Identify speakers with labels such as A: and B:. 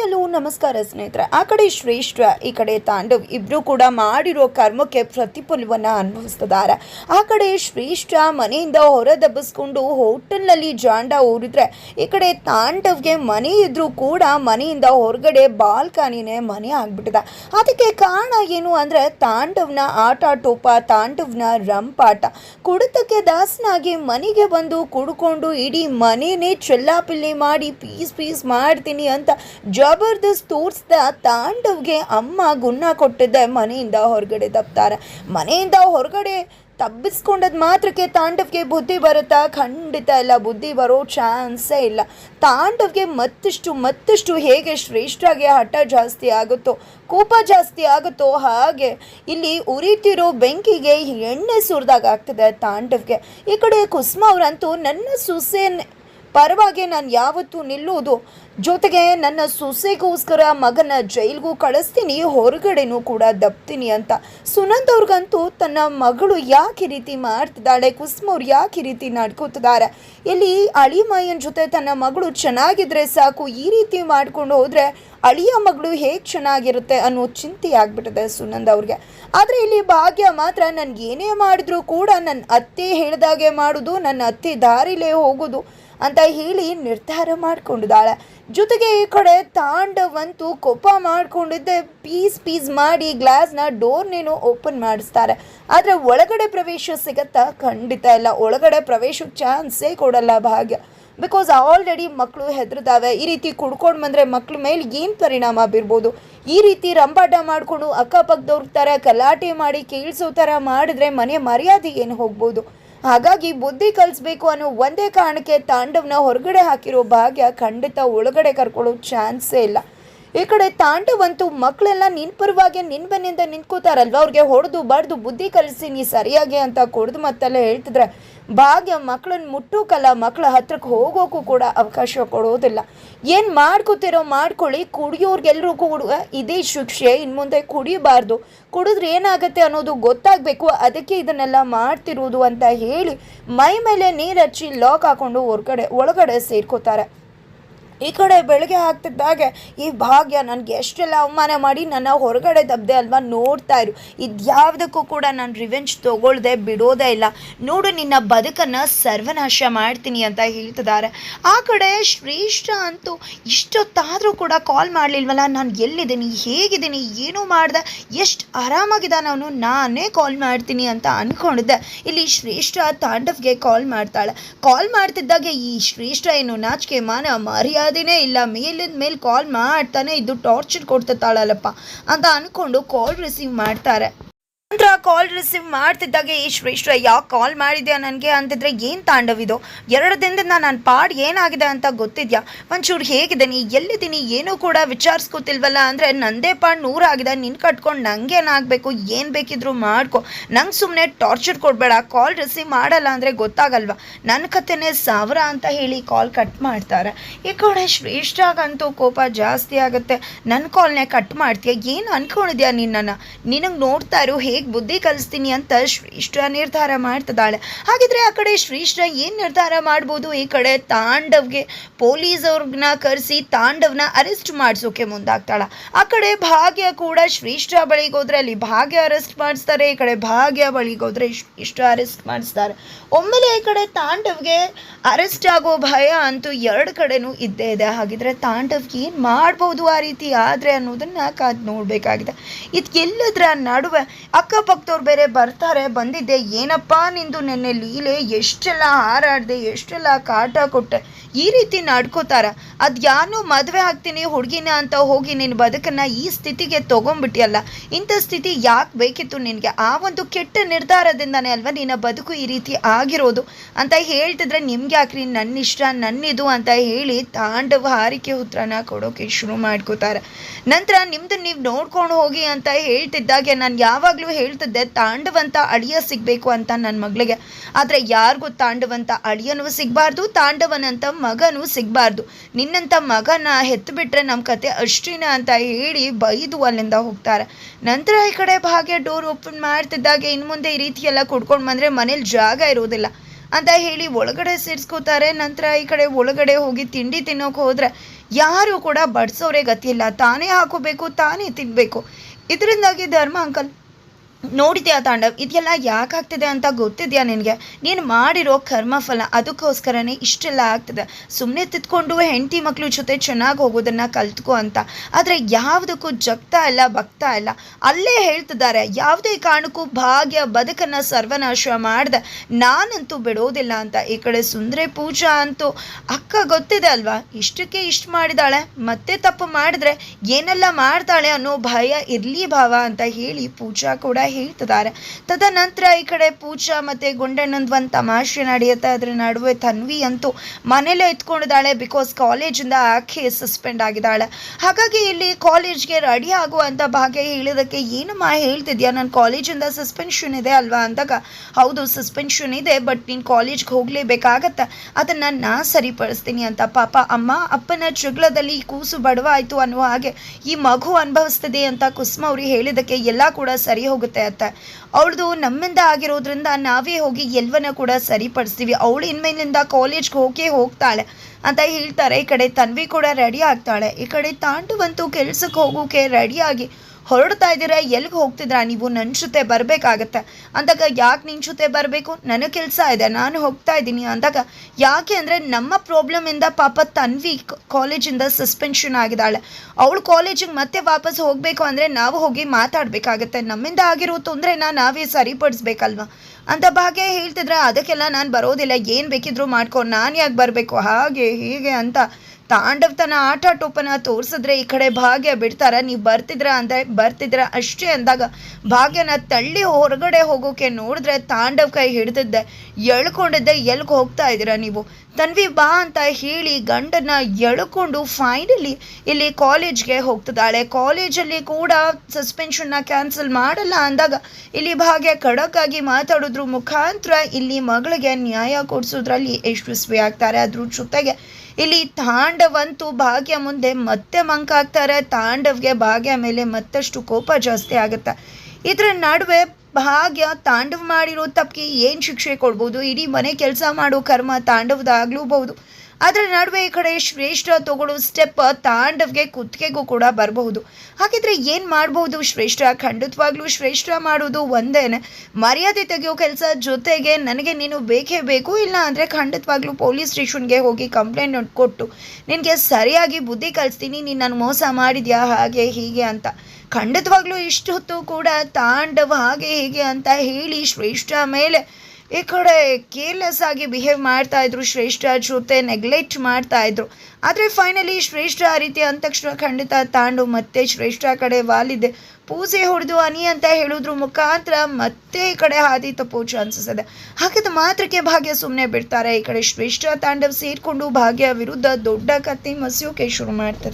A: Hello, ನಮಸ್ಕಾರ ಸ್ನೇಹಿತರೆ. ಆ ಕಡೆ ಶ್ರೇಷ್ಠ, ಈ ಕಡೆ ತಾಂಡವ್ ಇಬ್ರು ಕೂಡ ಮಾಡಿರೋ ಕರ್ಮಕ್ಕೆ ಪ್ರತಿಫಲವನ್ನ ಅನುಭವಿಸ್ತಿದ್ದಾರೆ. ಆ ಕಡೆ ಶ್ರೇಷ್ಠ ಮನೆಯಿಂದ ಹೊರ ದಬ್ಬಿಸ್ಕೊಂಡು ಹೋಟೆಲ್ನಲ್ಲಿ ಜಾಂಡ ಊರಿದ್ರೆ, ಈ ಕಡೆ ತಾಂಡವ್ಗೆ ಮನೆ ಇದ್ರೂ ಕೂಡ ಮನೆಯಿಂದ ಹೊರಗಡೆ ಬಾಲ್ಕನಿನೇ ಮನೆ ಆಗ್ಬಿಟ್ಟಿದೆ. ಅದಕ್ಕೆ ಕಾರಣ ಏನು ಅಂದ್ರೆ, ತಾಂಡವ್ನ ಆಟ ಟೋಪ, ತಾಂಡವ್ನ ರಂಪಾಟ. ಕುಡಿತಕ್ಕೆ ದಾಸನಾಗಿ ಮನೆಗೆ ಬಂದು ಕುಡ್ಕೊಂಡು ಇಡೀ ಮನೆನೇ ಚೆಲ್ಲಾಪಿಲ್ಲಿ ಮಾಡಿ, ಪೀಸ್ ಪೀಸ್ ಮಾಡ್ತೀನಿ ಅಂತ ಜಬರ್ದಸ್ತ್ ತೋರಿಸ್ದ ತಾಂಡವ್ಗೆ ಅಮ್ಮ ಗುಣ ಕೊಟ್ಟಿದ್ದೆ, ಮನೆಯಿಂದ ಹೊರಗಡೆ ತಪ್ತಾರೆ. ಮನೆಯಿಂದ ಹೊರಗಡೆ ತಬ್ಬಿಸ್ಕೊಂಡದ್ ಮಾತ್ರಕ್ಕೆ ತಾಂಡವ್ಗೆ ಬುದ್ಧಿ ಬರುತ್ತಾ? ಖಂಡಿತ ಇಲ್ಲ, ಬುದ್ಧಿ ಬರೋ ಚಾನ್ಸೇ ಇಲ್ಲ. ತಾಂಡವ್ಗೆ ಮತ್ತಷ್ಟು ಮತ್ತಷ್ಟು ಹೇಗೆ ಶ್ರೇಷ್ಠಾಗಿ ಹಠ ಜಾಸ್ತಿ ಆಗುತ್ತೋ, ಕೋಪ ಜಾಸ್ತಿ ಆಗುತ್ತೋ ಹಾಗೆ ಇಲ್ಲಿ ಉರಿತಿರೋ ಬೆಂಕಿಗೆ ಎಣ್ಣೆ ಸುರಿದಾಗ ಆಗ್ತದೆ ತಾಂಡವ್ಗೆ. ಈ ಕಡೆ ಕುಸುಮ ಅವರಂತೂ ನನ್ನ ಸೊಸೆನ್ ಪರವಾಗಿ ನಾನು ಯಾವತ್ತೂ ನಿಲ್ಲುವುದು. ಜೊತೆಗೆ ನನ್ನ ಸೊಸೆಗೋಸ್ಕರ ಮಗನ ಜೈಲ್ಗೂ ಕಳಿಸ್ತೀನಿ, ಹೊರಗಡೆನೂ ಕೂಡ ದಬ್ತೀನಿ ಅಂತ. ಸುನಂದ್ ಅವ್ರಿಗಂತೂ ತನ್ನ ಮಗಳು ಯಾಕೆ ರೀತಿ ಮಾಡ್ತಿದ್ದಾಳೆ, ಕುಸುಮ ಅವ್ರು ಯಾಕೆ ರೀತಿ ನಡ್ಕೋತಿದ್ದಾರೆ? ಇಲ್ಲಿ ಅಳಿಮಯ್ಯನ ಜೊತೆ ತನ್ನ ಮಗಳು ಚೆನ್ನಾಗಿದ್ರೆ ಸಾಕು, ಈ ರೀತಿ ಮಾಡ್ಕೊಂಡು ಹೋದರೆ ಅಳಿಯ ಮಗಳು ಹೇಗೆ ಚೆನ್ನಾಗಿರುತ್ತೆ ಅನ್ನೋ ಚಿಂತೆ ಆಗ್ಬಿಟ್ಟಿದೆ ಸುನಂದ್ ಅವ್ರಿಗೆ. ಆದರೆ ಇಲ್ಲಿ ಭಾಗ್ಯ ಮಾತ್ರ ನನ್ಗೆ ಏನೇ ಮಾಡಿದ್ರು ಕೂಡ ನನ್ನ ಅತ್ತೆ ಹೇಳ್ದಾಗೆ ಮಾಡೋದು, ನನ್ನ ಅತ್ತೆ ದಾರಿಲೇ ಹೋಗೋದು. ಅಂತ ಹೇಳಿ ನಿರ್ಧಾರ ಮಾಡ್ಕೊಂಡಿದ್ದಾಳೆ. ಜೊತೆಗೆ ಈ ಕಡೆ ತಾಂಡವಂತೂ ಕೋಪ ಮಾಡ್ಕೊಂಡಿದ್ದೆ. ಪೀಸ್ ಪೀಸ್ ಮಾಡಿ ಗ್ಲಾಸ್ನ ಡೋರ್ನೇನು ಓಪನ್ ಮಾಡಿಸ್ತಾರೆ. ಆದರೆ ಒಳಗಡೆ ಪ್ರವೇಶ ಸಿಗತ್ತಾ? ಖಂಡಿತ ಇಲ್ಲ. ಒಳಗಡೆ ಪ್ರವೇಶ ಚಾನ್ಸೇ ಕೊಡಲ್ಲ ಭಾಗ್ಯ. ಬಿಕಾಸ್ ಆಲ್ರೆಡಿ ಮಕ್ಕಳು ಹೆದರ್ತಾವೆ ಈ ರೀತಿ ಕುಡ್ಕೊಂಡು ಬಂದರೆ ಮಕ್ಕಳ ಮೇಲೆ ಏನು ಪರಿಣಾಮ ಬೀರ್ಬೋದು? ಈ ರೀತಿ ರಂಬಾಟ ಮಾಡಿಕೊಂಡು ಅಕ್ಕಪಕ್ಕದವ್ರ ಥರ ಗಲಾಟೆ ಮಾಡಿ ಕೇಳಿಸೋ ಥರ ಮಾಡಿದ್ರೆ ಮನೆ ಮರ್ಯಾದೆ ಏನು ಹೋಗ್ಬೋದು? ಹಾಗಾಗಿ ಬುದ್ಧಿ ಕಲಿಸ್ಬೇಕು ಅನ್ನೋ ಒಂದೇ ಕಾರಣಕ್ಕೆ ತಾಂಡವ್ನ ಹೊರಗಡೆ ಹಾಕಿರೋ ಭಾಗ್ಯ ಖಂಡಿತ ಒಳಗಡೆ ಕರ್ಕೊಳ್ಳೋ ಚಾನ್ಸೇ ಇಲ್ಲ. ಈ ಕಡೆ ತಾಂಡವಂತೂ ಮಕ್ಕಳೆಲ್ಲ ನಿನ್ ಪರವಾಗಿ ನಿನ್ ಬೆನ್ನಿಂದ ನಿಂತ್ಕೋತಾರಲ್ವ? ಅವ್ರಿಗೆ ಹೊಡೆದು ಬಡ್ದು ಬುದ್ಧಿ ಕಲಿಸಿ ನೀ ಸರಿಯಾಗಿ ಅಂತ ಕೊಡ್ದು ಮತ್ತೆಲ್ಲ ಹೇಳ್ತಿದ್ರೆ, ಭಾಗ್ಯ ಮಕ್ಕಳನ್ನ ಮುಟ್ಟೋಕಲ್ಲ, ಮಕ್ಕಳ ಹತ್ರಕ್ಕೆ ಹೋಗೋಕ್ಕೂ ಕೂಡ ಅವಕಾಶ ಕೊಡೋದಿಲ್ಲ. ಏನು ಮಾಡ್ಕೋತಿರೋ ಮಾಡ್ಕೊಳ್ಳಿ, ಕುಡಿಯೋರ್ಗೆಲ್ರಿಗೂ ಕೂಡ ಇದೇ ಶಿಕ್ಷೆ ಇನ್ನು ಮುಂದೆ ಕುಡಿಬಾರ್ದು. ಕುಡಿದ್ರೆ ಏನಾಗುತ್ತೆ ಅನ್ನೋದು ಗೊತ್ತಾಗಬೇಕು, ಅದಕ್ಕೆ ಇದನ್ನೆಲ್ಲ ಮಾಡ್ತಿರೋದು ಅಂತ ಹೇಳಿ ಮೈ ಮೇಲೆ ನೀರು ಹಚ್ಚಿ ಲಾಕ್ ಹಾಕೊಂಡು ಹೊರ್ಗಡೆ, ಒಳಗಡೆ ಸೇರ್ಕೋತಾರೆ. ಈ ಕಡೆ ಬೆಳಗ್ಗೆ ಆಗ್ತಿದ್ದಾಗೆ ಈ ಭಾಗ್ಯ ನನಗೆ ಎಷ್ಟೆಲ್ಲ ಅವಮಾನ ಮಾಡಿ ನನ್ನ ಹೊರಗಡೆ ದಬ್ಬದೆ ಅಲ್ವಾ ನೋಡ್ತಾ ಇರು. ಇದ್ಯಾವುದಕ್ಕೂ ಕೂಡ ನಾನು ರಿವೆಂಜ್ ತೊಗೊಳ್ದೆ, ಬಿಡೋದೇ ಇಲ್ಲ. ನೋಡು ನಿನ್ನ ಬದುಕನ್ನು ಸರ್ವನಾಶ ಮಾಡ್ತೀನಿ ಅಂತ ಹೇಳ್ತಿದ್ದಾರೆ. ಆ ಕಡೆ ಶ್ರೇಷ್ಠ ಅಂತೂ ಇಷ್ಟೊತ್ತಾದರೂ ಕೂಡ ಕಾಲ್ ಮಾಡಲಿಲ್ವಲ್ಲ? ನಾನು ಎಲ್ಲಿದ್ದೀನಿ? ಹೇಗಿದ್ದೀನಿ? ಏನು ಮಾಡ್ದೆ? ಎಷ್ಟು ಆರಾಮಾಗಿದ್ದಾನೆ ಅವನು? ನಾನೇ ಕಾಲ್ ಮಾಡ್ತೀನಿ ಅಂತ ಅಂದ್ಕೊಂಡಿದ್ದೆ ಇಲ್ಲಿ ಶ್ರೇಷ್ಠ ತಾಂಡವ್ಗೆ ಕಾಲ್ ಮಾಡ್ತಾಳೆ. ಕಾಲ್ ಮಾಡ್ತಿದ್ದಾಗೆ ಈ ಶ್ರೇಷ್ಠ ಏನು ನಾಚಿಕೆ, ಮಾನ ಮರ್ಯಾದೆನೇ ಇಲ್ಲ. ಮೇಲಿಂದ ಮೇಲೆ ಕಾಲ್ ಮಾಡ್ತಾನೆ ಇದು ಟಾರ್ಚರ್ ಕೊಡ್ತಾಳಲ್ಲಪ್ಪ ಅಂತ ಅಂದ್ಕೊಂಡು ಕಾಲ್ ರಿಸೀವ್ ಮಾಡ್ತಾರೆ. ನಂತರ ಕಾಲ್ ರಿಸೀವ್ ಮಾಡ್ತಿದ್ದಾಗೆ ಈ ಶ್ರೇಷ್ಠ ಯಾಕೆ ಕಾಲ್ ಮಾಡಿದ್ಯಾ ನನಗೆ? ಅಂತಿದ್ರೆ, ಏನು ತಾಂಡವಿದು? ಎರಡು ದಿನದಿಂದ ನನ್ನ ಪಾಡ್ ಏನಾಗಿದೆ ಅಂತ ಗೊತ್ತಿದ್ಯಾ? ಒಂಚೂರು ಹೇಗಿದ್ದೀನಿ ಎಲ್ಲಿದ್ದೀನಿ? ಏನೂ ಕೂಡ ವಿಚಾರಿಸ್ಕೊತಿಲ್ವಲ್ಲ? ಅಂದರೆ, ನಂದೇ ಪಾಡ್ ನೂರಾಗಿದೆ ನಿನ್ನ ಕಟ್ಕೊಂಡು ನಂಗೆ ಏನಾಗಬೇಕು ಏನು ಬೇಕಿದ್ರು ಮಾಡ್ಕೊ. ನಂಗೆ ಸುಮ್ಮನೆ ಟಾರ್ಚರ್ ಕೊಡಬೇಡ. ಕಾಲ್ ರಿಸೀವ್ ಮಾಡಲ್ಲ ಅಂದರೆ ಗೊತ್ತಾಗಲ್ವಾ? ನನ್ನ ಕಥೆನೇ ಸಾವಿರ ಅಂತ ಹೇಳಿ ಕಾಲ್ ಕಟ್ ಮಾಡ್ತಾರೆ. ಈ ಕಡೆ ಶ್ರೇಷ್ಠಾಗಂತೂ ಕೋಪ ಜಾಸ್ತಿ ಆಗುತ್ತೆ. ನನ್ನ ಕಾಲ್ನೇ ಕಟ್ ಮಾಡ್ತೀಯ? ಏನು ಅನ್ಕೊಂಡಿದ್ಯಾ ನಿನ್ನನ್ನು? ನಿನಗೆ ನೋಡ್ತಾ ಇರು, ಹೇಗೆ ಬುದ್ಧಿ ಕಲಿಸ್ತೀನಿ ಅಂತ ಶ್ರೀಷ್ಠ ನಿರ್ಧಾರ ಮಾಡ್ತದಾಳೆ ಹಾಗಿದ್ರೆ ಆ ಕಡೆ ಶ್ರೀಷ್ಠ ಏನು ನಿರ್ಧಾರ ಮಾಡ್ಬೋದು? ಈ ಕಡೆ ತಾಂಡವ್ಗೆ ಪೊಲೀಸ್ ಅವ್ರನ್ನ ಕರೆಸಿ ತಾಂಡವ್ನ ಅರೆಸ್ಟ್ ಮಾಡಿಸೋಕೆ ಮುಂದಾಗ್ತಾಳ. ಆ ಕಡೆ ಭಾಗ್ಯ ಕೂಡ ಶ್ರೀಷ್ಠ ಬಳಿಗೆ ಹೋದ್ರೆ ಅಲ್ಲಿ ಭಾಗ್ಯ ಅರೆಸ್ಟ್ ಮಾಡಿಸ್ತಾರೆ, ಈ ಕಡೆ ಭಾಗ್ಯ ಬಳಿಗೆ ಹೋದ್ರೆ ಶ್ರೀಷ್ಠ ಅರೆಸ್ಟ್ ಮಾಡಿಸ್ತಾರೆ. ಒಮ್ಮೆಲೆ ಈ ಕಡೆ ತಾಂಡವ್ಗೆ ಅರೆಸ್ಟ್ ಆಗೋ ಭಯ ಅಂತೂ ಎರಡು ಕಡೆನೂ ಇದ್ದೇ ಇದೆ. ಹಾಗಿದ್ರೆ ತಾಂಡವ್ಗೆ ಏನು ಮಾಡ್ಬೋದು ಆ ರೀತಿ ಆದರೆ ಅನ್ನೋದನ್ನ ಕಾದು ನೋಡಬೇಕಾಗಿದೆ. ಇದಕ್ಕೆಲ್ಲದರ ನಡುವೆ ಅಕ್ಕಪಕ್ಕದವ್ರು ಬೇರೆ ಬರ್ತಾರೆ, ಬಂದಿದ್ದೆ. ಏನಪ್ಪ ನಿಂದು ನೆನ್ನೆ ಲೀಲೆ ಎಷ್ಟೆಲ್ಲ ಹಾರಾಡಿದೆ, ಎಷ್ಟೆಲ್ಲ ಕಾಟ ಕೊಟ್ಟೆ. ಈ ರೀತಿ ನಡ್ಕೋತಾರ. ಅದು ಮದುವೆ ಆಗ್ತೀನಿ, ಹುಡುಗಿನ ಅಂತ ಹೋಗಿ ನಿನ್ನ ಬದುಕನ್ನು ಈ ಸ್ಥಿತಿಗೆ ತೊಗೊಂಬಿಟ್ಟಿಯಲ್ಲ ಇಂಥ ಸ್ಥಿತಿ ಯಾಕೆ ಬೇಕಿತ್ತು ನಿನಗೆ? ಆ ಒಂದು ಕೆಟ್ಟ ನಿರ್ಧಾರದಿಂದನೇ ಅಲ್ವಾ ನಿನ್ನ ಬದುಕು ಈ ರೀತಿ ಆಗಿರೋದು? ಅಂತ ಹೇಳ್ತಿದ್ರೆ ನಿಮ್ಗೆ ಯಾಕ್ರಿ ನನ್ನ ಇಷ್ಟ ನನ್ನಿದು ಅಂತ ಹೇಳಿ ತಾಂಡವ ಹಾರಿಕೆ ಉತ್ತರನ ಕೊಡೋಕೆ ಶುರು ಮಾಡ್ಕೋತಾರೆ. ನಂತರ ನಿಮ್ದು ನೀವು ನೋಡ್ಕೊಂಡು ಹೋಗಿ ಅಂತ ಹೇಳ್ತಿದ್ದಾಗೆ ನಾನು ಯಾವಾಗಲೂ ಹೇಳ್ತಿದ್ದೆ, ತಾಂಡವಂತ ಅಳಿಯ ಸಿಗಬೇಕು ಅಂತ ನನ್ನ ಮಗಳಿಗೆ. ಆದರೆ ಯಾರಿಗೂ ತಾಂಡವಂತ ಅಳಿಯನೂ ಸಿಗಬಾರ್ದು, ತಾಂಡವನಂತ ಮಗನೂ ಸಿಗಬಾರ್ದು. ನಿನ್ನಂಥ ಮಗನ ಹೆತ್ತು ಬಿಟ್ರೆ ನಮ್ಮ ಕತೆ ಅಷ್ಟಿನ ಅಂತ ಹೇಳಿ ಬೈದು ಅಲ್ಲಿಂದ ಹೋಗ್ತಾರೆ. ನಂತರ ಈ ಕಡೆ ಭಾಗ್ಯ ಡೋರ್ ಓಪನ್ ಮಾಡ್ತಿದ್ದಾಗೆ ಇನ್ನು ಮುಂದೆ ಈ ರೀತಿ ಎಲ್ಲ ಕುಡ್ಕೊಂಡು ಬಂದರೆ ಮನೇಲಿ ಜಾಗ ಇರೋದಿಲ್ಲ ಅಂತ ಹೇಳಿ ಒಳಗಡೆ ಸೇರಿಸ್ಕೋತಾರೆ. ನಂತರ ಈ ಕಡೆ ಒಳಗಡೆ ಹೋಗಿ ತಿಂಡಿ ತಿನ್ನೋಕೆ ಹೋದರೆ ಯಾರು ಕೂಡ ಬಡಿಸೋರೇ ಗತಿಯಿಲ್ಲ ತಾನೇ ಹಾಕೋಬೇಕು, ತಾನೇ ತಿನ್ನಬೇಕು ಇದರಿಂದಾಗಿ ಧರ್ಮ ಅಂಕಲ್ ನೋಡಿದ್ಯಾ ತಾಂಡವ್? ಇದೆಲ್ಲ ಯಾಕಾಗ್ತಿದೆ ಅಂತ ಗೊತ್ತಿದ್ಯಾ ನಿನಗೆ? ನೀನು ಮಾಡಿರೋ ಕರ್ಮಫಲ ಅದಕ್ಕೋಸ್ಕರನೇ ಇಷ್ಟೆಲ್ಲ ಆಗ್ತದೆ. ಸುಮ್ಮನೆ ತಿದ್ಕೊಂಡು ಹೆಂಡತಿ ಮಕ್ಕಳು ಜೊತೆ ಚೆನ್ನಾಗಿ ಹೋಗೋದನ್ನು ಕಲ್ತ್ಕೊ ಅಂತ. ಆದರೆ ಯಾವುದಕ್ಕೂ ಜಗ್ತಾ ಇಲ್ಲ, ಬಗ್ತಾ ಇಲ್ಲ. ಅಲ್ಲೇ ಹೇಳ್ತಿದ್ದಾರೆ, ಯಾವುದೇ ಕಾರಣಕ್ಕೂ ಭಾಗ್ಯ ಬದುಕನ್ನು ಸರ್ವನಾಶ ಮಾಡಿದೆ. ನಾನಂತೂ ಬಿಡೋದಿಲ್ಲ ಅಂತ. ಈ ಕಡೆ ಸುಂದ್ರೆ ಪೂಜಾ ಅಂತೂ ಅಕ್ಕ ಗೊತ್ತಿದೆ ಅಲ್ವಾ? ಇಷ್ಟಕ್ಕೆ ಇಷ್ಟು ಮಾಡಿದಾಳೆ. ಮತ್ತೆ ತಪ್ಪು ಮಾಡಿದ್ರೆ ಏನೆಲ್ಲ ಮಾಡ್ತಾಳೆ ಅನ್ನೋ ಭಯ ಇರಲಿ ಭಾವ ಅಂತ ಹೇಳಿ ಪೂಜಾ ಕೂಡ ಹೇಳ್ತಿದ್ದಾರೆ. ತದನಂತರ ಈ ಕಡೆ ಪೂಜಾ ಮತ್ತೆ ಗುಂಡಣ್ಣಂದು ಒಂದು ತಮಾಷೆ ನಡೆಯುತ್ತೆ. ಅದ್ರ ನಡುವೆ ತನ್ವಿ ಅಂತೂ ಮನೇಲೆ ಇತ್ಕೊಂಡಿದ್ದಾಳೆ ಬಿಕಾಸ್ ಕಾಲೇಜಿಂದ ಆಕೆ ಸಸ್ಪೆಂಡ್ ಆಗಿದ್ದಾಳೆ. ಹಾಗಾಗಿ ಇಲ್ಲಿ ಕಾಲೇಜ್ಗೆ ರೆಡಿ ಆಗುವಂತ ಭಾಗ್ಯ ಹೇಳಿದಕ್ಕೆ ಮಾ ಹೇಳ್ತಿದ್ಯಾ? ನನ್ನ ಕಾಲೇಜಿಂದ ಸಸ್ಪೆನ್ಷನ್ ಇದೆ ಅಲ್ವಾ ಅಂದಾಗ, ಹೌದು ಸಸ್ಪೆನ್ಷನ್ ಇದೆ ಬಟ್ ನೀನು ಕಾಲೇಜ್ಗೆ ಹೋಗಲೇಬೇಕಾಗತ್ತೆ. ಅದನ್ನು ನಾ ಸರಿಪಡಿಸ್ತೀನಿ ಅಂತ ಪಾಪ ಅಮ್ಮ, ಅಪ್ಪನ ಜಗಳದಲ್ಲಿ ಕೂಸು ಬಡವ ಆಯಿತು ಅನ್ನುವ ಹಾಗೆ ಈ ಮಗು ಅನುಭವಿಸ್ತದೆ ಅಂತ ಕುಸುಮ ಅವ್ರಿಗೆ ಹೇಳಿದಕ್ಕೆ ಎಲ್ಲ ಕೂಡ ಸರಿ ಹೋಗುತ್ತೆ. ಅಂತ. ಅವಳದು ನಮ್ಮಿಂದ ಆಗಿರೋದ್ರಿಂದ ನಾವೇ ಹೋಗಿ ಎಲ್ಲವನ್ನ ಕೂಡ ಸರಿಪಡಿಸ್ತೀವಿ. ಅವಳು ಇನ್ಮೇಲಿಂದ ಕಾಲೇಜ್ಗೆ ಹೋಗೇ ಹೋಗ್ತಾಳೆ ಅಂತ ಹೇಳ್ತಾರೆ. ಈ ಕಡೆ ತನ್ವಿ ಕೂಡ ರೆಡಿ ಆಗ್ತಾಳೆ. ಈ ಕಡೆ ತಾಂಡುವಂತೂ ಕೆಲ್ಸಕ್ಕೆ ಹೋಗೋಕೆ ರೆಡಿಯಾಗಿ ಹೊರಡ್ತಾ ಇದ್ದೀರ? ಎಲ್ಲಿಗೆ ಹೋಗ್ತಿದ್ರಾ ನೀವು ನನ್ನ ಜೊತೆ ಬರಬೇಕಾಗತ್ತೆ. ಅಂದಾಗ ಯಾಕೆ ನಿನ್ನ ಜೊತೆ ಬರಬೇಕು? ನನಗೆ ಕೆಲಸ ಇದೆ, ನಾನು ಹೋಗ್ತಾ ಇದ್ದೀನಿ. ಅಂದಾಗ ಯಾಕೆ ಅಂದರೆ ನಮ್ಮ ಪ್ರಾಬ್ಲಮಿಂದ ಪಾಪ ತನ್ವಿ ಕಾಲೇಜಿಂದ ಸಸ್ಪೆನ್ಷನ್ ಆಗಿದ್ದಾಳೆ. ಅವಳು ಕಾಲೇಜಿಗೆ ಮತ್ತೆ ವಾಪಸ್ ಹೋಗಬೇಕು ಅಂದರೆ ನಾವು ಹೋಗಿ ಮಾತಾಡಬೇಕಾಗತ್ತೆ. ನಮ್ಮಿಂದ ಆಗಿರೋ ತೊಂದರೆನ ನಾವೇ ಸರಿಪಡಿಸ್ಬೇಕಲ್ವಾ? ಅಂತ ಭಾಗ್ಯ ಹೇಳ್ತಿದ್ರೆ ಅದಕ್ಕೆಲ್ಲ ನಾನು ಬರೋದಿಲ್ಲ. ಏನು ಬೇಕಿದ್ರು ಮಾಡ್ಕೊ, ನಾನು ಯಾಕೆ ಬರಬೇಕು? ಹಾಗೆ, ಹೀಗೆ ಅಂತ ತಾಂಡವತನ ಆಟ ಟೋಪನ ತೋರಿಸಿದ್ರೆ ಈ ಕಡೆ ಭಾಗ್ಯ ಬಿಡ್ತಾರ. ನೀವು ಬರ್ತಿದ್ರ ಅಂತ ಬರ್ತಿದ್ರ ಅಷ್ಟೇ ಅಂದಾಗ ಭಾಗ್ಯನ ತಳ್ಳಿ ಹೊರಗಡೆ ಹೋಗೋಕೆ ನೋಡಿದ್ರೆ ತಾಂಡವ ಕೈ ಹಿಡ್ದಿದ್ದೆ, ಎಳ್ಕೊಂಡಿದ್ದೆ ಎಲ್ಗೆ ಹೋಗ್ತಾ ಇದ್ದೀರಾ ನೀವು? ತನ್ವಿ ಬಾ ಅಂತ ಹೇಳಿ ಗಂಡನ್ನ ಎಳ್ಕೊಂಡು ಫೈನಲಿ ಇಲ್ಲಿ ಕಾಲೇಜ್ಗೆ ಹೋಗ್ತಿದ್ದಾಳೆ. ಕಾಲೇಜಲ್ಲಿ ಕೂಡ ಸಸ್ಪೆನ್ಷನ್ನ ಕ್ಯಾನ್ಸಲ್ ಮಾಡಲ್ಲ ಅಂದಾಗ ಇಲ್ಲಿ ಭಾಗ್ಯ ಖಡಕ್ಕಾಗಿ ಮಾತಾಡೋದ್ರ. ಮುಖಾಂತರ ಇಲ್ಲಿ ಮಗಳಿಗೆ ನ್ಯಾಯ ಕೊಡಿಸೋದ್ರಲ್ಲಿ ಯಶಸ್ವಿ ಆಗ್ತಾರೆ. ಅದ್ರ ಜೊತೆಗೆ ಇಲ್ಲಿ ತಾಂಡವಂತೂ ಭಾಗ್ಯ ಮುಂದೆ ಮತ್ತೆ ಮಂಕಾಗ್ತಾರೆ. ತಾಂಡವ್ಗೆ ಭಾಗ್ಯ ಮೇಲೆ ಮತ್ತಷ್ಟು ಕೋಪ ಜಾಸ್ತಿ ಆಗುತ್ತೆ. ಇದರ ನಡುವೆ ಭಾಗ್ಯ ತಾಂಡವ್ ಮಾಡಿರೋ ತಪ್ಪಿಗೆ ಏನು ಶಿಕ್ಷೆ ಕೊಡ್ಬೋದು? ಇಡೀ ಮನೆ ಕೆಲಸ ಮಾಡೋ ಕರ್ಮ ತಾಂಡವದಾಗ್ಲೂಬಹುದು ಅದರ ನಡುವೆ ಈ ಕಡೆ ಶ್ರೇಷ್ಠ ತಗೊಳ್ಳೋ ಸ್ಟೆಪ್ ತಾಂಡವ್ಗೆ ಕುತ್ತಿಗೆಗೂ ಕೂಡ ಬರಬಹುದು. ಹಾಗಿದ್ರೆ ಏನು ಮಾಡ್ಬೋದು ಶ್ರೇಷ್ಠ ಖಂಡಿತವಾಗ್ಲೂ ಶ್ರೇಷ್ಠ ಮಾಡೋದು ಒಂದೇನೆ. ಮರ್ಯಾದೆ ತೆಗೆಯೋ ಕೆಲಸ ಜೊತೆಗೆ ನನಗೆ ನೀನು ಬೇಕೇ ಬೇಕು, ಇಲ್ಲ ಅಂದರೆ ಖಂಡಿತವಾಗ್ಲೂ ಪೊಲೀಸ್ ಸ್ಟೇಷನ್ಗೆ ಹೋಗಿ ಕಂಪ್ಲೇಂಟ್ ಕೊಟ್ಟು ನಿನಗೆ ಸರಿಯಾಗಿ ಬುದ್ಧಿ ಕಲಿಸ್ತೀನಿ ನೀನು ನಾನು ಮೋಸ ಮಾಡಿದ್ಯಾ, ಹಾಗೆ ಹೀಗೆ ಅಂತ. ಖಂಡಿತವಾಗ್ಲೂ ಇಷ್ಟು ಹೊತ್ತು ಕೂಡ ತಾಂಡವ್ ಹಾಗೆ ಹೀಗೆ ಅಂತ ಹೇಳಿ ಶ್ರೇಷ್ಠ ಮೇಲೆ ಈ ಕಡೆ ಕೇರ್ಲೆಸ್ ಆಗಿ ಬಿಹೇವ್ ಮಾಡ್ತಾ ಇದ್ರು, ಶ್ರೇಷ್ಠ ಜೊತೆ ನೆಗ್ಲೆಕ್ಟ್ ಮಾಡ್ತಾ ಇದ್ರು. ಆದರೆ ಫೈನಲಿ ಶ್ರೇಷ್ಠ ಆ ರೀತಿ ಅಂದ ತಕ್ಷಣ ಖಂಡಿತ ತಾಂಡು ಮತ್ತೆ ಶ್ರೇಷ್ಠ ಕಡೆ ವಾಲಿದೆ. ಪೂಜೆ ಹೊಡೆದು ಅನಿ ಅಂತ ಹೇಳಿದ್ರು, ಮುಖಾಂತರ ಮತ್ತೆ ಈ ಕಡೆ ಹಾದಿ ತಪ್ಪೋ ಚಾನ್ಸಸ್ ಇದೆ. ಹಾಗಿದ ಮಾತ್ರಕ್ಕೆ ಭಾಗ್ಯ ಸುಮ್ಮನೆ ಬಿಡ್ತಾರೆ. ಈ ಕಡೆ ಶ್ರೇಷ್ಠ ತಾಂಡವ್ ಸೇರಿಕೊಂಡು ಭಾಗ್ಯ ವಿರುದ್ಧ ದೊಡ್ಡ ಕತ್ತಿ ಮಸಿಯೋಕೆ ಶುರು ಮಾಡ್ತಾರೆ.